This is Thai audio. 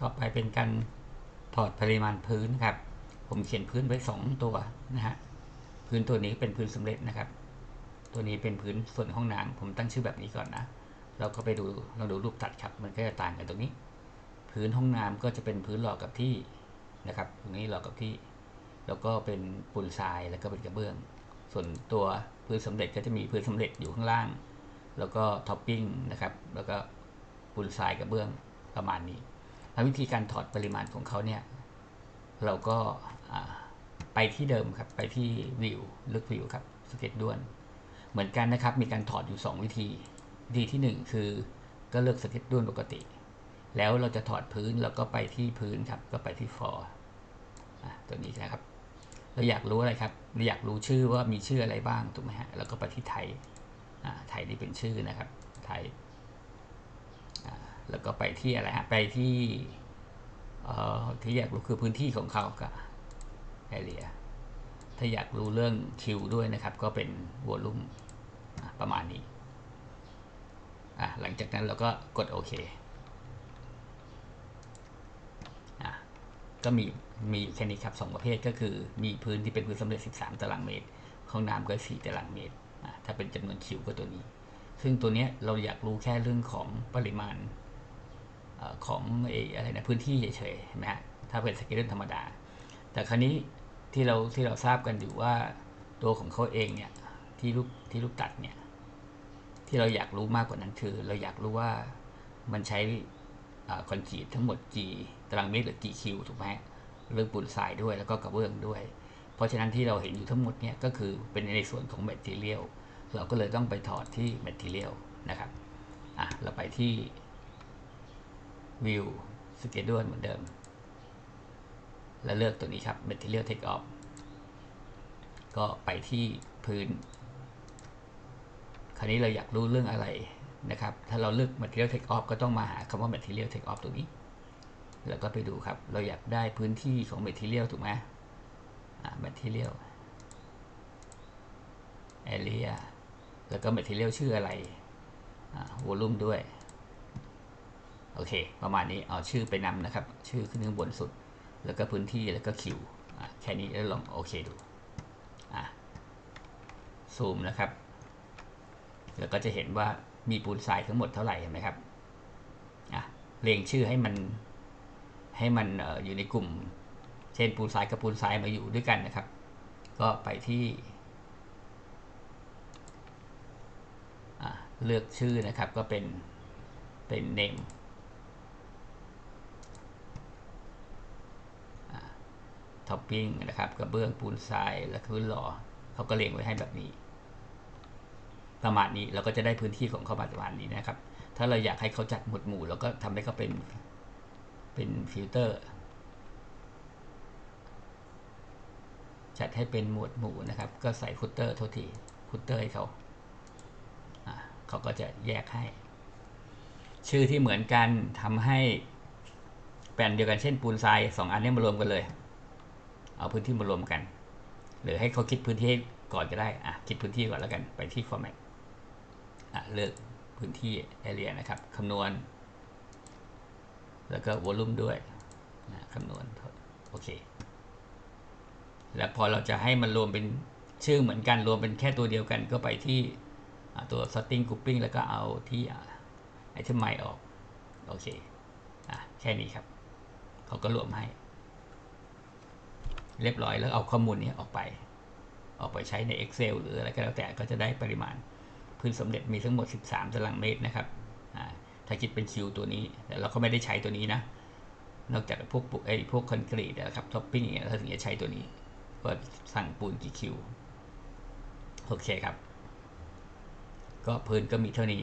ต่อไปเป็นการถอดปริมาณพื้นครับ ผมเขียนพื้นไว้สองตัวนะฮะ พื้นตัวนี้เป็นพื้นสำเร็จนะครับ ตัวนี้เป็นพื้นส่วนห้องน้ำผมตั้งชื่อแบบนี้ก่อนนะ เราก็ไปดูเราดูรูปตัดครับ มันก็จะต่างกันตรงนี้ พื้นห้องน้ำก็จะเป็นพื้นหลอกกับที่นะครับ ตรงนี้หลอกกับที่ แล้วก็เป็นปูนทราย แล้วก็เป็นกระเบื้อง ส่วนตัวพื้นสำเร็จก็จะมีพื้นสำเร็จอยู่ข้างล่าง แล้วก็ท็อปปิ้งนะครับ แล้วก็ปูนทรายกระเบื้องประมาณนี้ วิธีการถอดปริมาณของเขาเนี่ยเราก็ไปที่เดิมครับไปที่วิวลือกวิวครับสเก็ตด้วน เหมือนกันนะครับมีการถอดอยู่ 2 วิธี วิธีที่ 1 คือก็เลือกสเก็ตด้วนปกติ แล้วเราจะถอดพื้นเราก็ไปที่พื้นครับก็ไปที่ for อะตัวนี้นะครับ เราอยากรู้อะไรครับเราอยากรู้ชื่อว่ามีชื่ออะไรบ้างถูกไหมฮะแล้วก็ไปที่ไทยไทยนี่เป็นชื่อนะครับไทย แล้วก็ไปที่อะไรฮะ ไปที่เอ่อที่อยากรู้คือพื้นที่ของเขากับ area ถ้าอยากรู้เรื่องคิวด้วยนะครับ ก็เป็นวอลลุ่มประมาณนี้อะหลังจากนั้นเราก็กดโอเคก็มีมีแค่นี้ครับสองประเภทก็คือมีพื้นที่เป็นพื้นสำเร็จ 13 ตารางเมตร ห้องน้ำก็ 4 ตารางเมตร ถ้าเป็นจำนวนคิวก็ตัวนี้ ซึ่งตัวนี้เราอยากรู้แค่เรื่องของปริมาณ ของอะไรนะพื้นที่เฉยๆเห็นไหมฮะถ้าเป็นสเกลธรรมดา แต่คราวนี้ที่เราที่เราทราบกันอยู่ว่าตัวของเขาเองเนี่ยที่ลูกที่ลูกตัดเนี่ยที่เราอยากรู้มากกว่านั้นคือ เราอยากรู้ว่ามันใช้คอนกรีตทั้งหมดกี่ตารางเมตรหรือกี่คิวถูกไหมเรื่องปูนทรายด้วยแล้วก็กระเบื้องด้วย เพราะฉะนั้นที่เราเห็นอยู่ทั้งหมดเนี่ยก็คือเป็นในส่วนของแมทเทียลเราก็เลยต้องไปถอดที่แมทเทียลนะครับอะเราไปที่ วิวสเกจ u เหมือนเดิม แล้วเลือกตัวนี้ครับ Material Take Off ก็ไปที่พื้น คราวนี้เราอยากรู้เรื่องอะไรนะครับ ถ้าเราเลือก Material Take Off ก็ต้องมาหาคำว่า Material Take Off ตัวนี้ แล้วก็ไปดูครับ เราอยากได้พื้นที่ของ Material ถูกไหม Material Area แล้วก็ Material ชื่ออะไรอ่า Volume ด้วย โอเค ประมาณนี้เอาชื่อไปนำนะครับ ชื่อขึ้นข้างบนสุด แล้วก็พื้นที่แล้วก็คิวแค่นี้แล้วลองโอเคดูอะซูมนะครับ แล้วก็จะเห็นว่ามีปูนทรายทั้งหมดเท่าไหร่เห็นไหมครับอะเรียงชื่อให้มันให้มันออยู่ในกลุ่ม เช่นปูนทรายกับปูนทรายมาอยู่ด้วยกันนะครับ ก็ไปที่เลือกชื่อนะครับก็เป็นเป็น name ท็อปปิ้งนะครับกระเบื้องปูนทรายและพื้นหล่อเขาก็เรียงไว้ให้แบบนี้ ประมาณนี้เราก็จะได้พื้นที่ของเขาประมาณนี้นะครับ ถ้าเราอยากให้เขาจัดหมวดหมู่เราก็ทำให้เขาเป็นเป็นฟิลเตอร์จัดให้เป็นหมวดหมู่นะครับ ก็ใส่ฟุตเตอร์โทษทีฟุตเตอร์ให้เขาอ่าเขาก็จะแยกให้ ชื่อที่เหมือนกันทำให้แปลนเดียวกันเช่นปูนทรายสองอันนี้มารวมกันเลย เอาพื้นที่มารวมกัน หรือให้เขาคิดพื้นที่ก่อนก็ได้อะคิดพื้นที่ก่อนแล้วกันไปที่ format อะเลือกพื้นที่ area นะครับคำนวณ แล้วก็ volume ด้วยนะคำนวณโอเค แล้วพอเราจะให้มันรวมเป็นชื่อเหมือนกันรวมเป็นแค่ตัวเดียวกันก็ไปที่ตัว sorting grouping แล้วก็เอาที่ item ใหม่ออก โอเค อะ แค่นี้ครับ เขาก็รวมให้ เรียบร้อยแล้วเอาข้อมูลนี้ออกไป ออกไปใช้ใน Excel หรืออะไรก็แล้วแต่ก็จะได้ปริมาณ พื้นสำเร็จมีทั้งหมด 13ตารางเมตรนะครับถ้าคิดเป็นคิวตัวนี้ แต่เราก็ไม่ได้ใช้ตัวนี้นะ นอกจากพวกปุกไอ้พวกคอนกรีตนะครับท็อปปิ้งอย่างเงี้ยเราถึงจะใช้ตัวนี้ว่าสั่งปูนกี่คิวโอเคครับ ก็พื้นก็มีเท่านี้